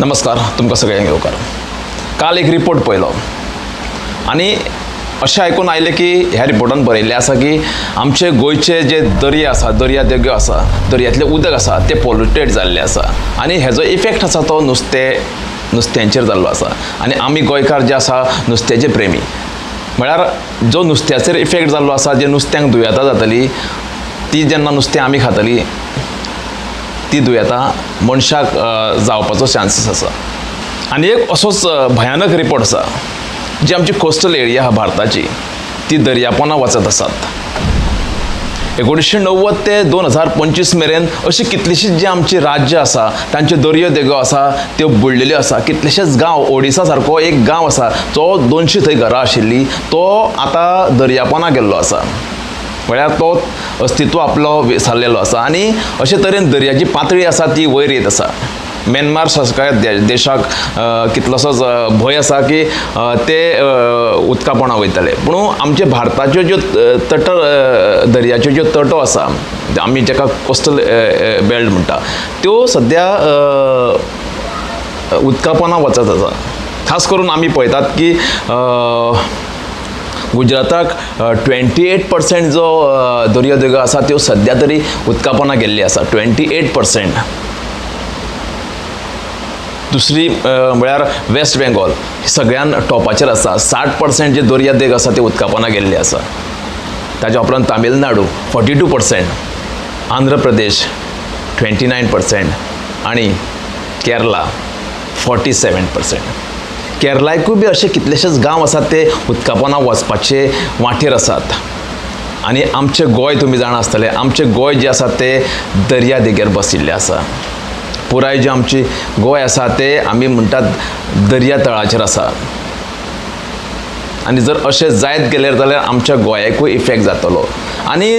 नमस्कार तुमकां सगळ्यांक येवकार. काल एक रिपोर्ट पळयलो. आनी अशें आयकून आयलें की ह्या रिपोर्टान बरयल्लें आसा की आमचे गोंयचे जे दर्या आसा दर्या देगो आसा दर्यांतलें उदक आसा तें पोल्युटेड जाल्लें आसा. आनी हेजो इफेक्ट आसा तो नुस्तें नुस्त्यांचेर जाल्लो आसा. आनी आमी गोंयकार जे आसा नुस्त्याचे प्रेमी. म्हळ्यार जो नुस्त्याचेर इफेक्ट जाल्लो आसा जे नुस्त्यांक दुयेंतां जातली ती जेन्ना नुस्तें आमी खातली ती दुयेंतां मनशाक जावपाचो चान्सीस आसा. आनी एक असोच भयानक रिपोर्ट आसा जी आमची कोस्टल एरिया आहा भारताची. ती दर्यापोंदां वचत आसात. एकोणीसशे णव्वद ते दोन हजार पंचवीस मेरेन अशी कितलीशींच जी आमची राज्य आसा तांच्यो दर्यो देगो आसा त्यो बुडलेल्यो आसा कितलेशेच गांव ओडिसा सारको एक गांव आसा जो दोनशीं थंय घरां आशिल्ली तो आतां दर्यापोंदा गेल्लो आसा. म्हळ्यार तो अस्तित्व आपलो विसरलेलो आसा आनी अशे तरेन दर्याची पातळी आसा ती वयर येत आसा म्यानमार सरकार देशाक कितलोसोच भंय आसा की ते उदकापणा वयतले. पूण हो, आमचे भारताच्यो ज्यो तट दर्याच्यो ज्यो तटो आसा आमी जेका कोस्टल बेल्ट म्हणटा त्यो सद्या अ, वचत आसा खास करून आमी पळयतात की गुजराताक ट्वेंटी एट पर्सेंट जो अ, आसा त्यो सद्या तरी उदकापोंदा गेल्ली आसा ट्वेंटी एट पर्सेंट दुसरी म्हळ्यार वेस्ट बेंगॉल ही सगळ्यान टॉपाचेर आसा साठ पर्सेंट जे दर्यादेग आसा ते उदकापोंदा गेल्ले आसा ताच्या उपरांत Tamil Nadu forty two percent Andhra Pradesh twenty nine percent आनी केरला फोर्टी सेवन पर्सेंट केरलायकूय बी अशे कितलेशेच गांव आसात ते उदकापोंदा वचपाचे वाटेर आसात आनी आमचें गोंय तुमी जाणा आसतले आमचें गोंय जें आसा तें दर्या देगेर बसिल्लें आसा. पुराय जें आमची गोंय आसा तें आमी म्हणटात दर्या तळाचेर आसा. आनी जर अशें जायत गेलें जाल्यार आमच्या गोंयाकूय इफेक्ट जातलो. आनी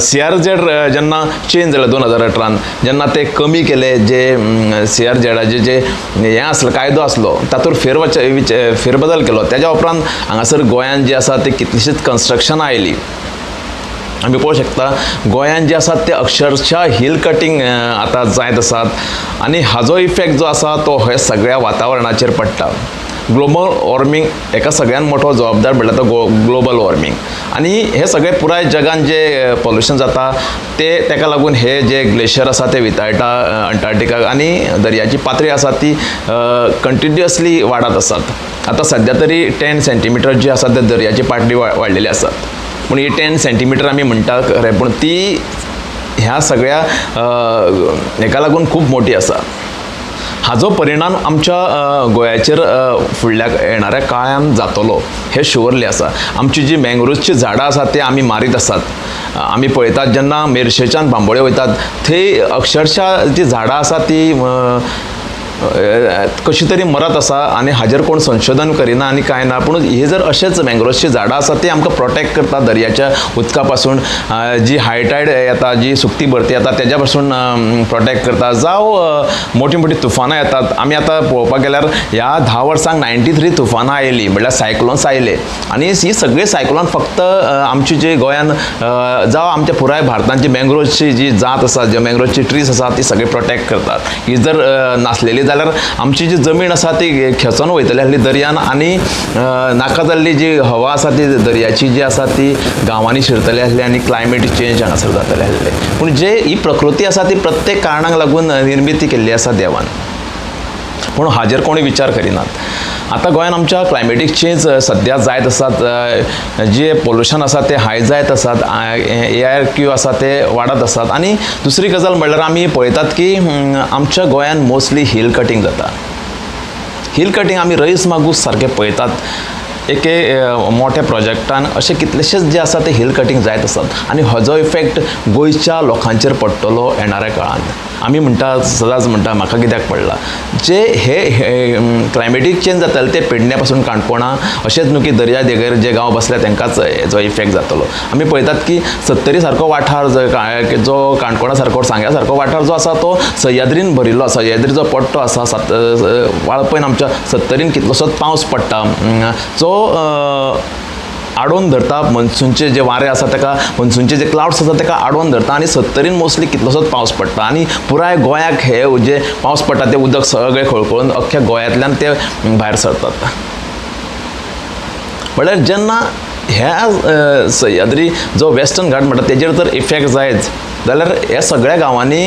सी आर झेड जेन्ना चेंज जालें दोन हजार अठरान जेन्ना ते कमी केले जे सी आर झेडाचे जे हें आसलो कायदो आसलो तातूंत फेरवच फेरबदल केलो. तेज्या उपरांत हांगासर गोंयान जे आसा ते कितलीशींच कन्स्ट्रक्शनां आयलीं. आमी पळोवंक शकता गोंयान जे आसात ते अक्षरशः हिल कटींग आतां जायत आसात आनी हाजो इफेक्ट जो आसा तो हे सगळ्या वातावरणाचेर पडटा. ग्लोबल वॉर्मिंग हेका सगळ्यान मोठो जबाबदार म्हणल्यार तो गो ग्लोबल वॉर्मिंग. आनी हे सगळे पुराय जगान जे पोल्युशन जाता ते तेका लागून हे जे ग्लेशियर आसा ते वितळटा अ, अंटार्क्टिका आनी दर्याची पातळी आसा ती कंटिन्युअसली वाडत आसात आतां सद्या तरी टेन सेंटीमिटर जी आसा ते दर्याची पातळी वा- वाडलेली आसात पूण ही टेन सेंटीमिटर आमी म्हणटा खरें पूण ती ह्या सगळ्या अ, हेका लागून खूब मोठी आसा. हाजो परिणाम आमच्या गोंयाचेर फुडल्या येणाऱ्या काळान जातलो हे शुअरली आसा. आमची जी मँग्रोवची झाडां आसात ते आमी मारीत आसात. आमी पळयतात जेन्ना मेर्शेच्यान बांबोळे वयतात थंय अक्षरशः जी झाडां आसा ती कशी तरी मरत आसा आनी हाजेर कोण संशोधन करिना आनी कांय ना पूण हे जर अशेंच मँग्रोव्सची झाडां आसा ते आमकां प्रोटेक्ट करता दर्याच्या उदका पासून जी हायटायड येता जी सुकती भरती येता तेज्या पासून प्रोटेक्ट करता जावं मोठी मोठी तुफानां येतात. आमी आतां पळोवपाक गेल्यार ह्या धा वर्सांक नायन्टी थ्री तुफानां आयलीं म्हणल्यार सायक्लोन्स आयले आनी ही सगळी सायक्लोन फक्त आमची जी गोंयान जावं आमच्या पुराय भारतांची मँग्रोवची जी जात आसा जे मँग्रोवची ट्रीज आसा ती सगळी प्रोटेक्ट करतात. ही जर नासलेली जाल्यार आमची जी जमीन आसा ती खेचोन वयतली आसली दर्यान आनी नाका जाल्ली जी हवा आसा ती दर्याची जी आसा ती गांवांनी शिरतली आसली आनी क्लायमेट चेंज हांगासर जातले आसले पूण जे ही प्रकृती आसा ती प्रत्येक कारणांक लागून निर्मिती केल्ली आसा देवान. पूण हाजेर कोणी विचार करिनात. आतां गोंयान आमच्या क्लायमेटीक चेंज सद्या जायत आसात जे पोल्युशन आसा ते हाय जायत आसात ए आर क्यू आसा ते वाडत आसात आनी दुसरी गजाल म्हणल्यार आमी पळयतात की आमच्या गोंयान मोस्टली हिल कटींग जाता. हिल कटींग आमी रईस मागूस सारके पळयतात एके मोठ्या प्रोजेक्टान अशें कितलेशेच जे आसा ते हिल कटींग जायत आसात आनी हाजो इफेक्ट गोंयच्या लोकांचेर पडटलो येणाऱ्या काळांत. आमी म्हणटा सदांच म्हणटा म्हाका कित्याक पडला? जे हे क्लायमेटीक चेंज जाताले ते पेडण्या पासून काणकोणा अशेंच न्हू की दर्या देगेर जे गांव बसल्या तांकांच हेजो इफेक्ट जातलो. आमी पळयतात की सत्तरी सारको वाठार जो का- जो काणकोणा सारको सांग्या सारको वाठार जो आसा तो सह्याद्रीन भरिल्लो आसा सह्याद्री जो पट्टो आसा सात वाळपयन आमच्या सत्तरीन कितलोसोच पावस पडटा. जो आडोवन धरता मनसूनचे जे वारे आसा ताका मनसूनचे जे क्लाउड्स आसा ताका आडोवन धरता आनी सत्तरीन मोस्टली कितलोसोच पावस पडटा आनी पुराय गोंयाक हे जे पावस पडटा ते उदक सगळें खळखळून अख्ख्या गोंयांतल्यान ते भायर सरतात. म्हळ्यार जेन्ना ह्या सह्याद्री जो वेस्टर्न घाट म्हणटा तेजेर तर इफेक्ट जायच. जाल्यार ह्या सगळ्या गांवांनी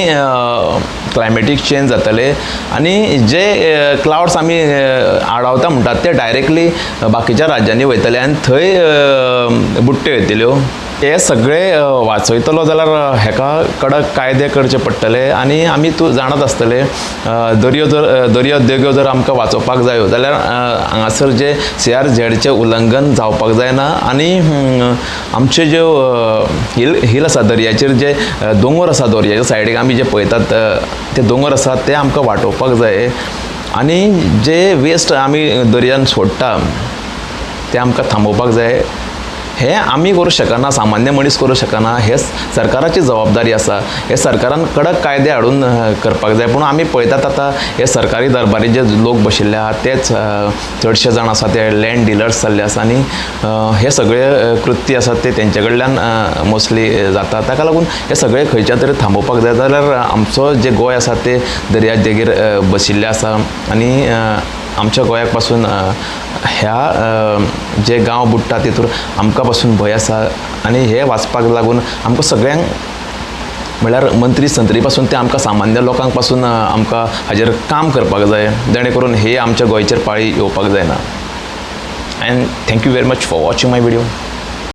क्लायमेटीक चेंज जातले आनी जे क्लावड्स आमी आडावता म्हणटात ते डायरेक्टली बाकीच्या राज्यांनी वयतले आनी थंय बुट्ट्यो येतल्यो हे सगळे वाचयतलो जाल्यार हेका कडक कायदे करचे पडटले आनी आमी तूं जाणत आसतले दर्यो जर दर्यो देगो जर आमकां वाचोवपाक जायो जाल्यार हांगासर जे सी आर झेडचें उल्लंघन जावपाक जायना आनी आमच्यो ज्यो हिल हिल आसा दर्याचेर जे दोंगर आसा दर्याच्या सायडीक आमी जे पळयतात ते दोंगर आसात ते आमकां वाटोवपाक जाय आनी जे वेस्ट आमी दर्यान सोडटा ते आमकां थांबोवपाक जाय. हे आमी करू शकना सामान्य मनीस करू शकना हे सरकाराची जबाबदारी आसा हे सरकारान कडक कायदे हाडून करपाक जाय. पूण आमी पळयतात आतां हे सरकारी दरबारी जे लोक बशिल्ले आहात तेच चडशे जाण आसा ते लँड डिलर्स जाल्ले आसा आनी हे सगळे अ, कृत्य आसात ते तेंचे कडल्यान मोस्टली जाता ताका लागून हे सगळे खंयच्या तरी थांबोवपाक जाय. जाल्यार आमचो जे गोंय आसा ते दर्या देगेर बशिल्ले आसा आनी आमच्या गोंयाकपासून ह्या जे गांव बुडटा तितूर आमकां पासून भंय आसा आनी हे वाचपाक लागून आमकां सगळ्यांक म्हळ्यार मंत्री संत्री पासून ते आमकां सामान्य लोकांकपासून आमकां हाजेर काम करपाक जाय जेणे करून हे आमच्या गोंयचेर पाळी येवपाक जायना. And thank you very much for watching my video